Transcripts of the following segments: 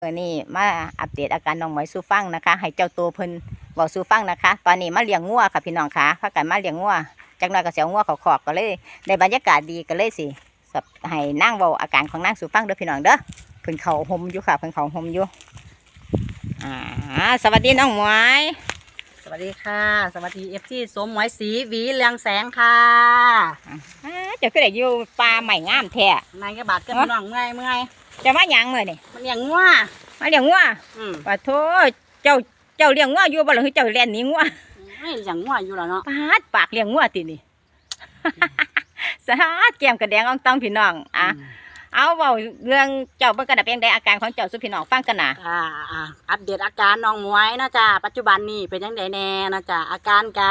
เมื่อนี้มาอัปเดตอาการน้องหมวยสู่ฟังนะคะ ให้เจ้าตัวเพิ่นบอกสู่ฟังนะคะ ตอนนี้มาเลี้ยงงัวค่ะพี่น้องค่ะพากันมาเลี้ยงงัวจักหน่อยก็เสียงัวเขาขอกก็เลยได้บรรยากาศดีก็เลยสิสับให้นั่งเบาอาการของนั่งสู่ฟังเด้อพี่น้องเด้อเพิ่นเขาห่มอยู่ค่ะเพิ่นเขาห่มอยู่อ่าสวัสดีน้องหมวยสวัสดีค่ะ สวัสดีเอฟซีสมหมวยสีหวีเรืองแสงค่ะอ่า เจ้าคือได้อยู่ป่าใหม่งามแท้นายกระบาดกันพี่น้องเมื่อยเมื่อยจะมาหยังมื้อนี่มันอย่างงัวมาเลี้ยงงัวอืมปะโทเจ้าเจ้าเลี้ยงงัวอยู่บ่ล่ะคือเจ้าเลี้ยงหนีงัวไม่อย่างงัวอยู่แล้วเนาะปาดปากเลี้ยงงัวตินี่ สาดแก้มกระแดงอ่องตองพี่น้องอะมเอาเว้าเรื่องเจ้าเบิ่งกระดับเป็นไดอาการของเจ้าสุพี่น้องฟังกันนะอ่าอ่าอัปเดตอาการน้องหมวยนะจ๊ะปัจจุบันนี้เป็นยังไงแน่นะจ๊ะอาการกะ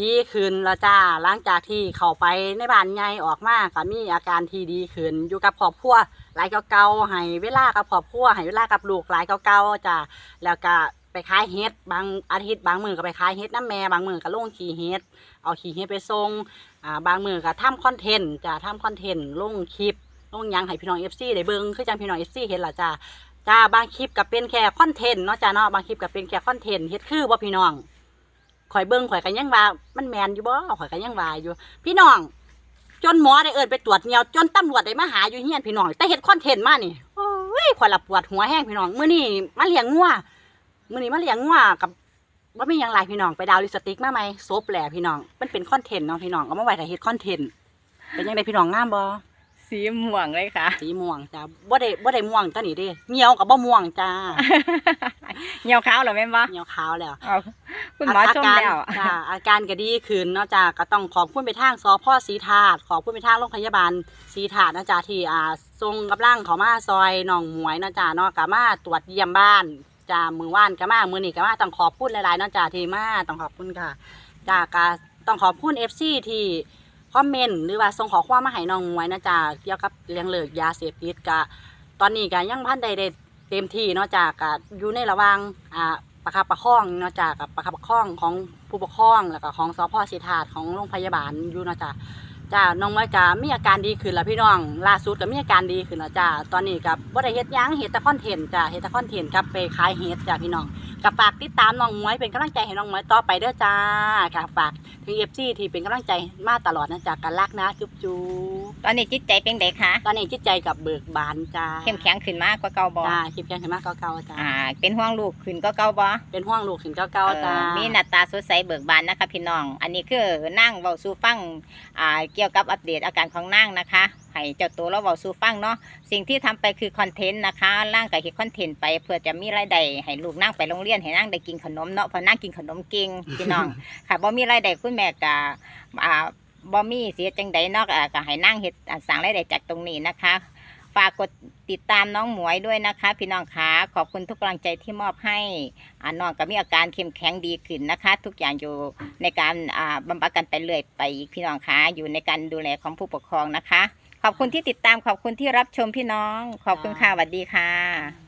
ดีขึ้นล้วจ้าหลังจากที่เข้าไปในบ้านใหญ่ออกมาก็มีอาการที่ดีขึ้นอยู่กับครอบครัวหลายเก่าๆให้เวลากับครอบครัวให้เวลากับลูกหลายเก่าๆจ้ะแล้วก็ไปขายเฮ็ดบางอาทิตย์บางมือก็ไปขายเฮ็ดน้ำแม่บางมือก็ลงขี่เฮ็ดเอาขี่เฮ็ดไปส่งอ่าบางมือก็ทำคอนเทนต์จ้ะทำคอนเทนต์ลงคลิปลงยังให้พี่น้อง FC ได้เบิ่งคือจังพี่น้อง FC เห็นละจ้ะจ้าบางคลิปก็เป็นแค่คอนเทนต์เนาะจ้าเนาะบางคลิปก็เป็นแค่คอนเทนต์เฮ็ดคือบ่พี่น้อง ข่อยเบิ่งข่อยก็ยังว่า มันแมนอยู่บ่ข่อยก็ยังว่าอยู่ พี่น้อง จนหมอได้เอิ้นไปตรวจเงียวจนตำรวจได้มาหาอยู่เฮียนพี่น้องแต่เฮ็ดคอนเทนต์มานี่โอ้ยข่อยละปวดหัวแห้งพี่น้องมื้อนี้มาเลี้ยงงัวมื้อนี้มาเลี้ยงงัวกับบ่มีหยังหลายพี่น้องไปดาวลิสติกมาไหมซบแหละพี่น้องมันเป็นคอนเทนต์เนาะพี่น้องเอามาไว้ถ้าเฮ็ดคอนเทนต์เป็นยังไงพี่น้องงามบ่ สีม่วงเลยค่ะ สีม่วงจ้าบ่ได้บ่ได้ม่วงตัวนี้เด้เหี่ยวกับบ่ม่วงจ้าเหี่ยวขาวเหรอแม่นบ่เหี่ยวขาวแล้วเอาคุณหมอชมการแล้วจ้าอาการก็ดีขึ้นเนาะจ้าก็ต้องขอบคุณไปทางสพศรีถาดขอบคุณไปทางโรงพยาบาลศรีถาดนะจ้าที่อ่าส่งกำลังเขามาซอยหนองหมวยเนาะจ้าเนาะก็มาตรวจเยี่ยมบ้านจ้ามือว่านก็มามือนี้ก็มาต้องขอบคุณหลายๆเนาะจ้าที่มาต้องขอบคุณค่ะจ้าก็ต้องขอบคุณ FC ที่ คอมเมนต์หรือว่าส่งขอความมาให้น้องมวยนะจ้าเกี่ยวกับเรื่องเลิกยาเสพติดก็ตอนนี้ก็ยังพันใดได้เต็มที่เนาะจ้าก็อยู่ในระหว่างอ่าประคับประคองเนาะจ้ะกับประคับประคองของผู้ปกครองแล้วก็ของสพสิธาดของโรงพยาบาลอยู่เนาะจ้ะจ้าน้องมวยกามีอาการดีขึ้นแล้วพี่น้องล่าสุดก็มีอาการดีขึ้นแล้วจ้าตอนนี้กับบ่ได้เฮ็ดยังเฮ็ดต่คอนเทนจ้าเฮ็ดต่คอนเทนต์กับไปขายเฮ็ดจ้าพี่น้อง กับฝากติดตามน้องมวยเป็นกำลังใจให้น้องมวยต่อไปเด้อจ้ากับฝากถึง FC ที่เป็นกำลังใจมาตลอดนะจ้ากันรักนะจุ๊บจุ๊บตอนนี้จิตใจเป็นไดคะตอนนี้จิตใจกับเบิกบานจ้าเข้มแข็งขึ้นมากกว่าเก่าบ่จ้าเข้มแข็งขึ้นมากเก่าๆจ้าอ่า เป็นห่วงลูกขึ้นก็เก่าบ่เป็นห่วงลูกขึ้นเก่าๆจ้าเออมีหน้าตาสดใสเบิกบานนะคะพี่น้อง อันนี้คือนั่งเว้าสู่ฟังอ่าเกี่ยวกับอัปเดตอาการของนั่งนะคะ ให้เจ้าตัวเราเว้าสู่ฟังเนาะสิ่งที่ทำไปคือคอนเทนต์นะคะร่างกับเฮ็ดคอนเทนต์ไปเพื่อจะมีรายได้ให้ลูกนั่งไปโรงเรียนให้นั่งได้กินขนมเนาะเพราะนั่งกินขนมเก่งพี่น้องค่ะบ่มีรายได้คุณแม่ก็อ่าบ่มีเสียจังใดเนาะอ่าก็ให้นั่งเฮ็ดอ่าสร้างรายได้จากตรงนี้นะคะฝากกดติดตามน้องหมวยด้วยนะคะ พี่น้องคะขอบคุณทุกกำลังใจที่มอบให้อ่าน้องก็มีอาการเข้มแข็งดีขึ้นนะคะ ทุกอย่างอยู่ในการอ่าบำบัดกันไปเรื่อยไปพี่น้องคะอยู่ในการดูแลของผู้ปกครองนะคะ ขอบคุณที่ติดตามขอบคุณที่รับชมพี่น้อง ขอบคุณค่ะสวัสดีค่ะ